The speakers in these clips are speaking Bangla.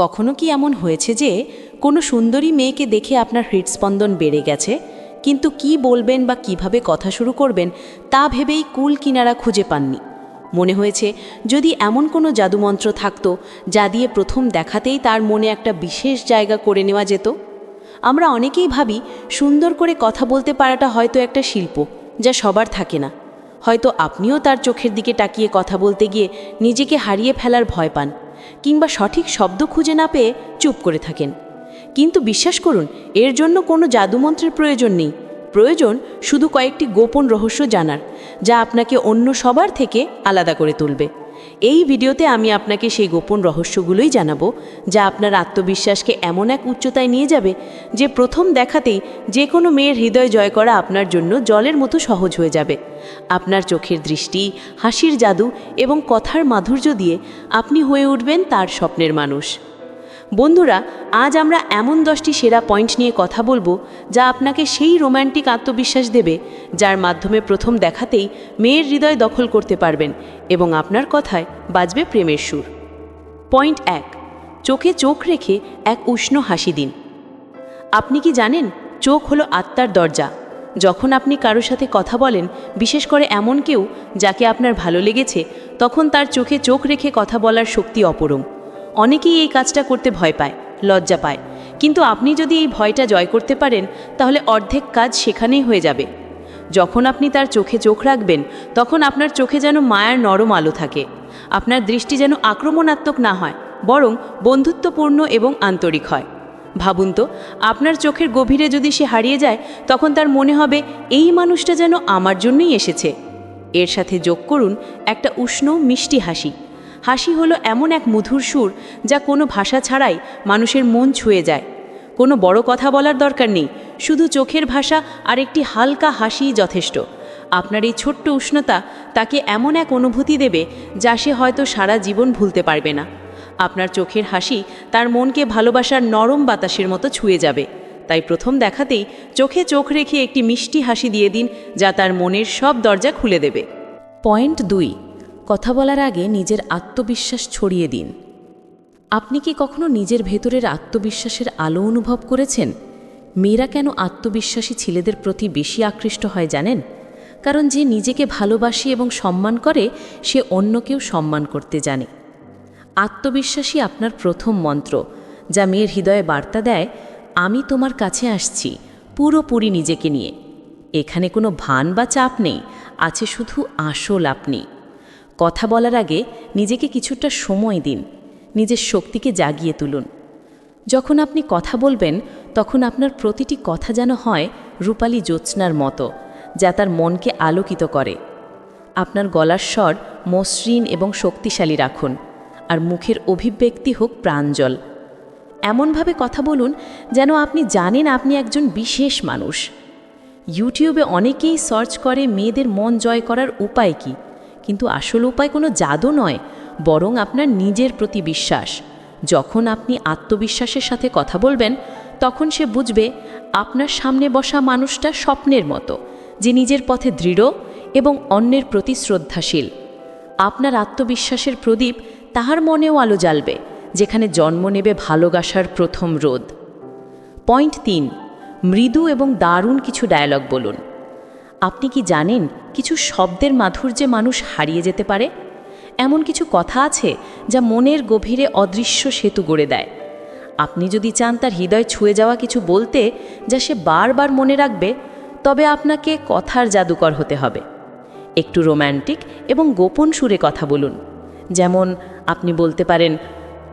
কখনো কি এমন হয়েছে যে কোনো সুন্দরী মেয়েকে দেখে আপনার হৃদস্পন্দন বেড়ে গেছে? কিন্তু কি বলবেন বা কীভাবে কথা শুরু করবেন তা ভেবেই কুল কিনারা খুঁজে পাননি। মনে হয়েছে যদি এমন কোনো জাদুমন্ত্র থাকতো যা দিয়ে প্রথম দেখাতেই তার মনে একটা বিশেষ জায়গা করে নেওয়া যেত। আমরা অনেকেই ভাবি সুন্দর করে কথা বলতে পারাটা হয়তো একটা শিল্প, যা সবার থাকে না। হয়তো আপনিও তার চোখের দিকে তাকিয়ে কথা বলতে গিয়ে নিজেকে হারিয়ে ফেলার ভয় পান। কিংবা সঠিক শব্দ খুঁজে না পেয়ে চুপ করে থাকেন। কিন্তু বিশ্বাস করুন, এর জন্য কোনো জাদুমন্ত্রের প্রয়োজন নেই। প্রয়োজন শুধু কয়েকটি গোপন রহস্য জানার, যা আপনাকে অন্য সবার থেকে আলাদা করে তুলবে। এই ভিডিওতে আমি আপনাকে সেই গোপন রহস্যগুলোই জানাব, যা আপনার আত্মবিশ্বাসকে এমন এক উচ্চতায় নিয়ে যাবে যে প্রথম দেখাতেই যে কোনো মেয়ের হৃদয় জয় করা আপনার জন্য জলের মতো সহজ হয়ে যাবে। আপনার চোখের দৃষ্টি, হাসির জাদু এবং কথার মাধুর্য দিয়ে আপনি হয়ে উঠবেন তার স্বপ্নের মানুষ। বন্ধুরা, আজ আমরা এমন দশটি সেরা পয়েন্ট নিয়ে কথা বলব যা আপনাকে সেই রোম্যান্টিক আত্মবিশ্বাস দেবে, যার মাধ্যমে প্রথম দেখাতেই মেয়ের হৃদয় দখল করতে পারবেন এবং আপনার কথায় বাজবে প্রেমের সুর। পয়েন্ট এক, চোখে চোখ রেখে এক উষ্ণ হাসি দিন। আপনি কি জানেন, চোখ হলো আত্মার দরজা। যখন আপনি কারোর সাথে কথা বলেন, বিশেষ করে এমন কেউ যাকে আপনার ভালো লেগেছে, তখন তার চোখে চোখ রেখে কথা বলার শক্তি অপরম। অনেকেই এই কাজটা করতে ভয় পায়, লজ্জা পায়। কিন্তু আপনি যদি এই ভয়টা জয় করতে পারেন, তাহলে অর্ধেক কাজ সেখানেই হয়ে যাবে। যখন আপনি তার চোখে চোখ রাখবেন, তখন আপনার চোখে যেন মায়ার নরম আলো থাকে। আপনার দৃষ্টি যেন আক্রমণাত্মক না হয়, বরং বন্ধুত্বপূর্ণ এবং আন্তরিক হয়। ভাবুন তো, আপনার চোখের গভীরে যদি সে হারিয়ে যায়, তখন তার মনে হবে, এই মানুষটা যেন আমার জন্যই এসেছে। এর সাথে যোগ করুন একটা উষ্ণ, মিষ্টি হাসি। হাসি হলো এমন এক মধুর সুর যা কোনো ভাষা ছাড়াই মানুষের মন ছুঁয়ে যায়। কোনো বড় কথা বলার দরকার নেই, শুধু চোখের ভাষা আর একটি হালকা হাসিই যথেষ্ট। আপনার এই ছোট্ট উষ্ণতা তাকে এমন এক অনুভূতি দেবে যা সে হয়তো সারা জীবন ভুলতে পারবে না। আপনার চোখের হাসি তার মনকে ভালোবাসার নরম বাতাসের মতো ছুঁয়ে যাবে। তাই প্রথম দেখাতেই চোখে চোখ রেখে একটি মিষ্টি হাসি দিয়ে দিন যা তার মনের সব দরজা খুলে দেবে। পয়েন্ট দুই কথা বলার আগে নিজের আত্মবিশ্বাস ছড়িয়ে দিন। আপনি কি কখনো নিজের ভেতরের আত্মবিশ্বাসের আলো অনুভব করেছেন? মেয়েরা কেন আত্মবিশ্বাসী ছেলেদের প্রতি বেশি আকৃষ্ট হয় জানেন? কারণ যে নিজেকে ভালোবাসে এবং সম্মান করে, সে অন্যকেও সম্মান করতে জানে। আত্মবিশ্বাসী আপনার প্রথম মন্ত্র, যা মেয়ের হৃদয়ে বার্তা দেয়, আমি তোমার কাছে আসছি, পুরোপুরি নিজেকে নিয়ে। এখানে কোনো ভান বা চাপ নেই, আছে শুধু আসল আপনি। কথা বলার আগে নিজেকে কিছুটা সময় দিন, নিজের শক্তিকে জাগিয়ে তুলুন। যখন আপনি কথা বলবেন, তখন আপনার প্রতিটি কথা যেন হয় রূপালী জ্যোৎস্নার মতো, যা তার মনকে আলোকিত করে। আপনার গলার স্বর মসৃণ এবং শক্তিশালী রাখুন, আর মুখের অভিব্যক্তি হোক প্রাঞ্জল এমনভাবে কথা বলুন যেন আপনি জানেন আপনি একজন বিশেষ মানুষ। ইউটিউবে অনেকেই সার্চ করে মেয়েদের মন জয় করার উপায় কী? কিন্তু আসল উপায় কোনো জাদু নয়, বরং আপনার নিজের প্রতি বিশ্বাস। যখন আপনি আত্মবিশ্বাসের সাথে কথা বলবেন, তখন সে বুঝবে আপনার সামনে বসা মানুষটা স্বপ্নের মতো, যে নিজের পথে দৃঢ় এবং অন্যের প্রতি শ্রদ্ধাশীল। আপনার আত্মবিশ্বাসের প্রদীপ তাহার মনেও আলো জ্বালবে, যেখানে জন্ম নেবে ভালোবাসার প্রথম রোদ পয়েন্ট তিন, মৃদু এবং দারুণ কিছু ডায়ালগ বলুন। আপনি কি জানেন কিছু শব্দের মাধুর্যে মানুষ হারিয়ে যেতে পারে? এমন কিছু কথা আছে যা মনের গভীরে অদৃশ্য সেতু গড়ে দেয়। আপনি যদি চান তার হৃদয় ছুঁয়ে যাওয়া কিছু বলতে যা সে বারবার মনে রাখবে, তবে আপনাকে কথার জাদুকর হতে হবে। একটু রোম্যান্টিক এবং গোপন সুরে কথা বলুন। যেমন, আপনি বলতে পারেন,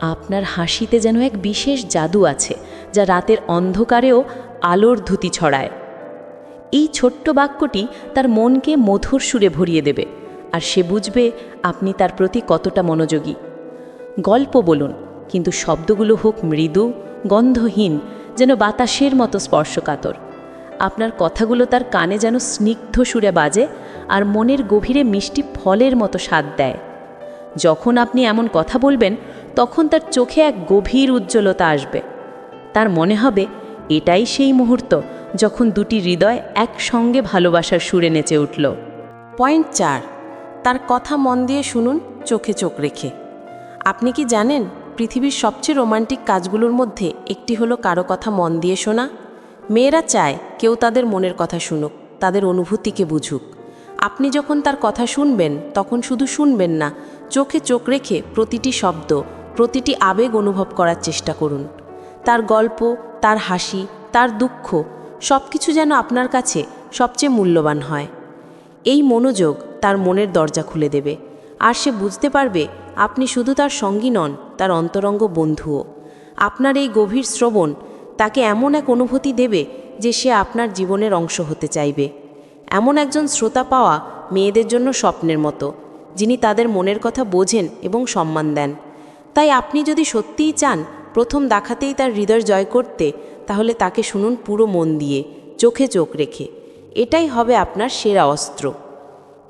আপনার হাসিতে যেন এক বিশেষ জাদু আছে, যা রাতের অন্ধকারেও আলোর ধুতি ছড়ায়। এই ছোট্ট বাক্যটি তার মনকে মধুর সুরে ভরিয়ে দেবে, আর সে বুঝবে আপনি তার প্রতি কতটা মনোযোগী। গল্প বলুন, কিন্তু শব্দগুলো হোক মৃদু, গন্ধহীন, যেন বাতাসের মতো স্পর্শকাতর। আপনার কথাগুলো তার কানে যেন স্নিগ্ধ সুরে বাজে, আর মনের গভীরে মিষ্টি ফলের মতো স্বাদ দেয়। যখন আপনি এমন কথা বলবেন, তখন তার চোখে এক গভীর উজ্জ্বলতা আসবে। তার মনে হবে, এটাই সেই মুহূর্ত যখন দুটি হৃদয় একসঙ্গে ভালোবাসার সুরে নেচে উঠল। পয়েন্ট চার, তার কথা মন দিয়ে শুনুন, চোখে চোখ রেখে। আপনি কি জানেন, পৃথিবীর সবচেয়ে রোমান্টিক কাজগুলোর মধ্যে একটি হলো কারও কথা মন দিয়ে শোনা? মেয়েরা চায় কেউ তাদের মনের কথা শুনুক, তাদের অনুভূতিকে বুঝুক। আপনি যখন তার কথা শুনবেন, তখন শুধু শুনবেন না, চোখে চোখ রেখে প্রতিটি শব্দ, প্রতিটি আবেগ অনুভব করার চেষ্টা করুন। তার গল্প, তার হাসি, তার দুঃখ সব কিছু যেন আপনার কাছে সবচেয়ে মূল্যবান হয়। এই মনোযোগ তার মনের দরজা খুলে দেবে। আর সে বুঝতে পারবে আপনি শুধু তার সঙ্গী নন, তার অন্তরঙ্গ বন্ধুও। আপনার এই গভীর শ্রবণ তাকে এমন এক অনুভূতি দেবে যে সে আপনার জীবনের অংশ হতে চাইবে। এমন একজন শ্রোতা পাওয়া মেয়েদের জন্য স্বপ্নের মতো, যিনি তাদের মনের কথা বোঝেন এবং সম্মান দেন। তাই আপনি যদি সত্যিই চান, প্রথম দেখাতেই তার হৃদয় জয় করতে তাহলে তাকে শুনুন পুরো মন দিয়ে, চোখে চোখ রেখে। এটাই হবে আপনার সেরা অস্ত্র।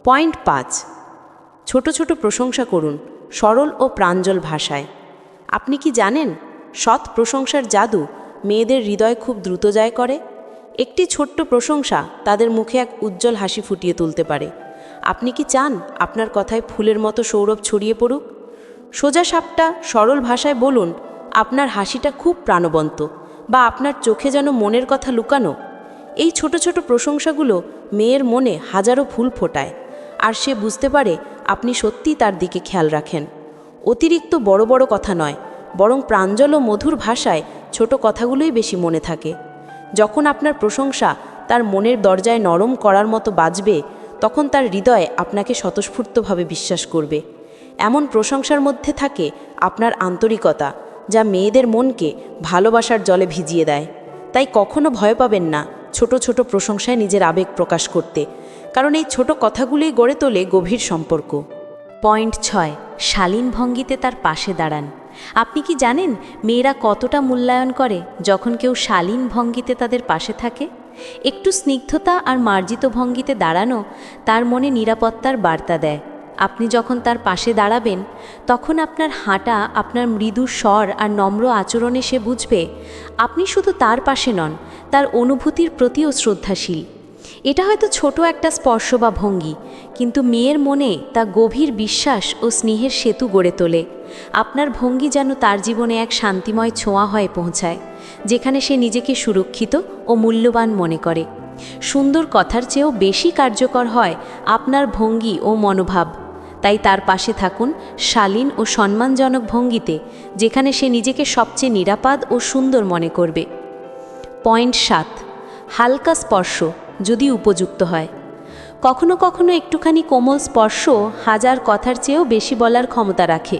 পয়েন্ট পাঁচ। ছোট ছোট প্রশংসা করুন, সরল ও প্রাঞ্জল ভাষায়। আপনি কি জানেন, সৎ প্রশংসার জাদু মেয়েদের হৃদয় খুব দ্রুত যায় করে? একটি ছোট্ট প্রশংসা তাদের মুখে এক উজ্জ্বল হাসি ফুটিয়ে তুলতে পারে। আপনি কি চান আপনার কথায় ফুলের মতো সৌরভ ছড়িয়ে পড়ুক? সোজা সাপটা সরল ভাষায় বলুন, আপনার হাসিটা খুব প্রাণবন্ত। বা আপনার চোখে যেন মনের কথা লুকানো, এই ছোট ছোট প্রশংসাগুলো মেয়ের মনে হাজারো ফুল ফোটায়, আর সে বুঝতে পারে আপনি সত্যিই তার দিকে খেয়াল রাখেন। অতিরিক্ত বড় বড় কথা নয়, বরং প্রাঞ্জল ও মধুর ভাষায় ছোট কথাগুলোই বেশি মনে থাকে। যখন আপনার প্রশংসা তার মনের দরজায় নরম করার মতো বাজবে, তখন তার হৃদয় আপনাকে স্বতঃস্ফূর্তভাবে বিশ্বাস করবে। এমন প্রশংসার মধ্যে থাকে আপনার আন্তরিকতা যা মেয়েদের মনকে ভালোবাসার জলে ভিজিয়ে দেয়। তাই কখনো ভয় পাবেন না ছোট ছোট প্রশংসায় নিজের আবেগ প্রকাশ করতে, কারণ এই ছোট কথাগুলোই গড়ে তোলে গভীর সম্পর্ক। পয়েন্ট ছয়, শালীন ভঙ্গিতে তার পাশে দাঁড়ান। আপনি কি জানেন মেয়েরা কতটা মূল্যায়ন করে যখন কেউ শালীন ভঙ্গিতে তাদের পাশে থাকে? একটু স্নিগ্ধতা আর মার্জিত ভঙ্গিতে দাঁড়ানো তার মনে নিরাপত্তার বার্তা দেয়। আপনি যখন তার পাশে দাঁড়াবেন, তখন আপনার হাঁটা, আপনার মৃদু স্বর আর নম্র আচরণে সে বুঝবে, আপনি শুধু তার পাশে নন, তার অনুভূতির প্রতিও শ্রদ্ধাশীল। এটা হয়তো ছোট একটা স্পর্শ বা ভঙ্গি, কিন্তু মেয়ের মনে তা গভীর বিশ্বাস ও স্নেহের সেতু গড়ে তোলে। আপনার ভঙ্গি যেন তার জীবনে এক শান্তিময় ছোঁয়া হয়ে পৌঁছায়, যেখানে সে নিজেকে সুরক্ষিত ও মূল্যবান মনে করে। সুন্দর কথার চেয়েও বেশি কার্যকর হয় আপনার ভঙ্গি ও মনোভাব। তাই তার পাশে থাকুন শালীন ও সম্মানজনক ভঙ্গিতে, যেখানে সে নিজেকে সবচেয়ে নিরাপদ ও সুন্দর মনে করবে। পয়েন্ট সাত, হালকা স্পর্শ যদি উপযুক্ত হয়। কখনো কখনো একটুখানি কোমল স্পর্শ হাজার কথার চেয়েও বেশি বলার ক্ষমতা রাখে।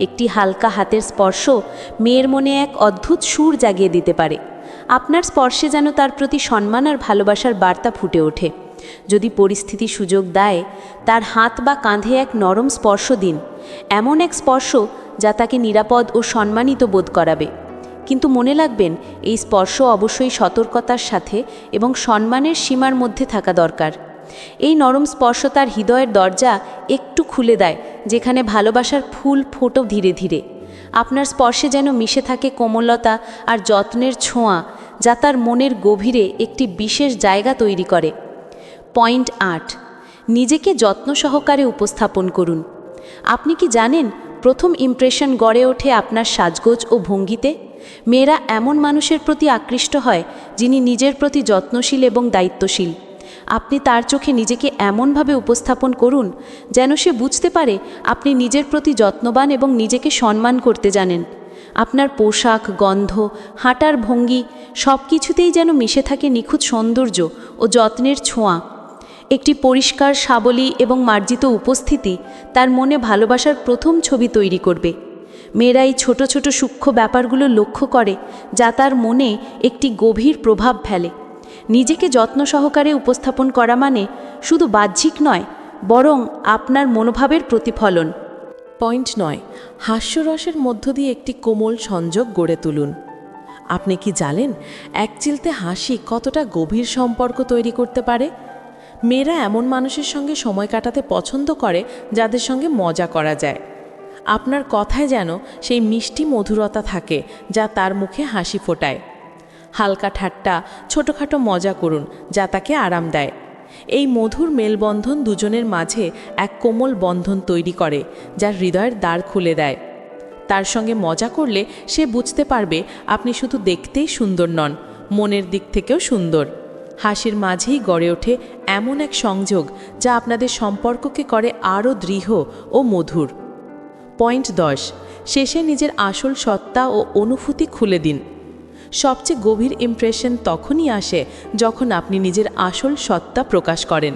একটি হালকা হাতের স্পর্শ মেয়ের মনে এক অদ্ভুত সুর জাগিয়ে দিতে পারে। আপনার স্পর্শে যেন তার প্রতি সম্মান আর ভালোবাসার বার্তা ফুটে ওঠে। যদি পরিস্থিতি সুযোগ দেয়, তার হাত বা কাঁধে এক নরম স্পর্শ দিন। এমন এক স্পর্শ যা তাকে নিরাপদ ও সম্মানিত বোধ করাবে। কিন্তু মনে রাখবেন, এই স্পর্শ অবশ্যই সতর্কতার সাথে এবং সম্মানের সীমার মধ্যে থাকা দরকার। এই নরম স্পর্শ তার হৃদয়ের দরজা একটু খুলে দেয়, যেখানে ভালোবাসার ফুল ফোটো ধীরে ধীরে। আপনার স্পর্শে যেন মিশে থাকে কোমলতা আর যত্নের ছোঁয়া, যা তার মনের গভীরে একটি বিশেষ জায়গা তৈরি করে। পয়েন্ট আট, নিজেকে যত্ন সহকারে উপস্থাপন করুন। আপনি কি জানেন প্রথম ইমপ্রেশন গড়ে ওঠে আপনার সাজগোজ ও ভঙ্গিতে? মেয়েরা এমন মানুষের প্রতি আকৃষ্ট হয় যিনি নিজের প্রতি যত্নশীল এবং দায়িত্বশীল। আপনি তার চোখে নিজেকে এমনভাবে উপস্থাপন করুন যেন সে বুঝতে পারে আপনি নিজের প্রতি যত্নবান এবং নিজেকে সম্মান করতে জানেন। আপনার পোশাক, গন্ধ, হাঁটার ভঙ্গি সব কিছুতেই যেন মিশে থাকে নিখুঁত সৌন্দর্য ও যত্নের ছোঁয়া। একটি পরিষ্কার, সাবলী এবং মার্জিত উপস্থিতি তার মনে ভালোবাসার প্রথম ছবি তৈরি করবে। মেয়েরা এই ছোট ছোট সূক্ষ্ম ব্যাপারগুলো লক্ষ্য করে যা তার মনে একটি গভীর প্রভাব ফেলে। নিজেকে যত্ন সহকারে উপস্থাপন করা মানে শুধু বাহ্যিক নয়, বরং আপনার মনোভাবের প্রতিফলন। পয়েন্ট নয়, হাস্যরসের মধ্য দিয়ে একটি কোমল সংযোগ গড়ে তুলুন। আপনি কি জানেন এক চিলতে হাসি কতটা গভীর সম্পর্ক তৈরি করতে পারে? মেয়েরা এমন মানুষের সঙ্গে সময় কাটাতে পছন্দ করে যাদের সঙ্গে মজা করা যায়। আপনার কথায় যেন সেই মিষ্টি মধুরতা থাকে যা তার মুখে হাসি ফোটায়। হালকা ঠাট্টা, ছোটোখাটো মজা করুন যা তাকে আরাম দেয়। এই মধুর মেলবন্ধন দুজনের মাঝে এক কোমল বন্ধন তৈরি করে যা হৃদয়ের দ্বার খুলে দেয়। তার সঙ্গে মজা করলে সে বুঝতে পারবে আপনি শুধু দেখতেই সুন্দর নন, মনের দিক থেকেও সুন্দর। হাসির মাঝেই গড়ে ওঠে এমন এক সংযোগ যা আপনাদের সম্পর্ককে করে আরও দৃঢ় ও মধুর। পয়েন্ট দশ, শেষে নিজের আসল সত্তা ও অনুভূতি খুলে দিন। সবচেয়ে গভীর ইমপ্রেশন তখনই আসে যখন আপনি নিজের আসল সত্তা প্রকাশ করেন।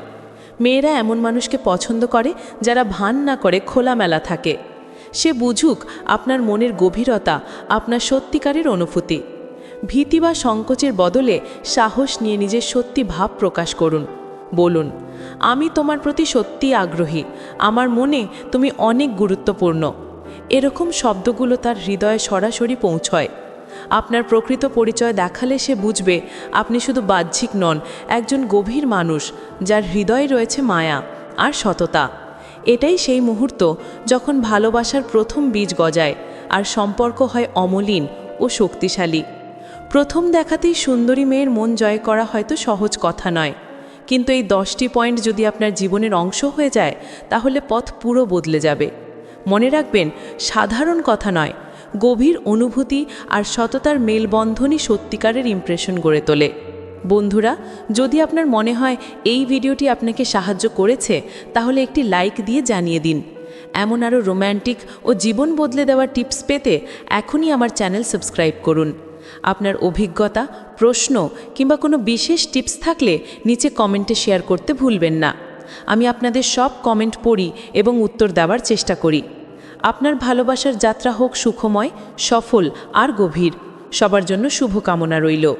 মেয়েরা এমন মানুষকে পছন্দ করে যারা ভান না করে খোলামেলা থাকে। সে বুঝুক আপনার মনের গভীরতা, আপনার সত্যিকারের অনুভূতি। ভীতি বা সংকোচের বদলে সাহস নিয়ে নিজের সত্যি ভাব প্রকাশ করুন। বলুন, আমি তোমার প্রতি সত্যি আগ্রহী। আমার মনে তুমি অনেক গুরুত্বপূর্ণ। এরকম শব্দগুলো তার হৃদয়ে সরাসরি পৌঁছয়। আপনার প্রকৃত পরিচয় দেখালে সে বুঝবে, আপনি শুধু বাহ্যিক নন, একজন গভীর মানুষ, যার হৃদয়ে রয়েছে মায়া আর সততা। এটাই সেই মুহূর্ত যখন ভালোবাসার প্রথম বীজ গজায় আর সম্পর্ক হয় অমলিন ও শক্তিশালী। প্রথম দেখাতেই সুন্দরী মেয়ের মন জয় করা হয়তো সহজ কথা নয়। কিন্তু এই দশটি পয়েন্ট যদি আপনার জীবনের অংশ হয়ে যায়, তাহলে পথ পুরো বদলে যাবে। মনে রাখবেন, সাধারণ কথা নয়, গভীর অনুভূতি আর সততার মেলবন্ধনই সত্যিকারের ইমপ্রেশন গড়ে তোলে। বন্ধুরা, যদি আপনার মনে হয় এই ভিডিওটি আপনাকে সাহায্য করেছে, তাহলে একটি লাইক দিয়ে জানিয়ে দিন। এমন আরও রোম্যান্টিক ও জীবন বদলে দেওয়ার টিপস পেতে এখনই আমার চ্যানেল সাবস্ক্রাইব করুন। আপনার অভিজ্ঞতা, প্রশ্ন কিংবা কোনো বিশেষ টিপস থাকলে নিচে কমেন্টে শেয়ার করতে ভুলবেন না। আমি আপনাদের সব কমেন্ট পড়ি এবং উত্তর দেওয়ার চেষ্টা করি। আপনার ভালোবাসার যাত্রা হোক সুখময়, সফল আর গভীর। সবার জন্য শুভকামনা রইল।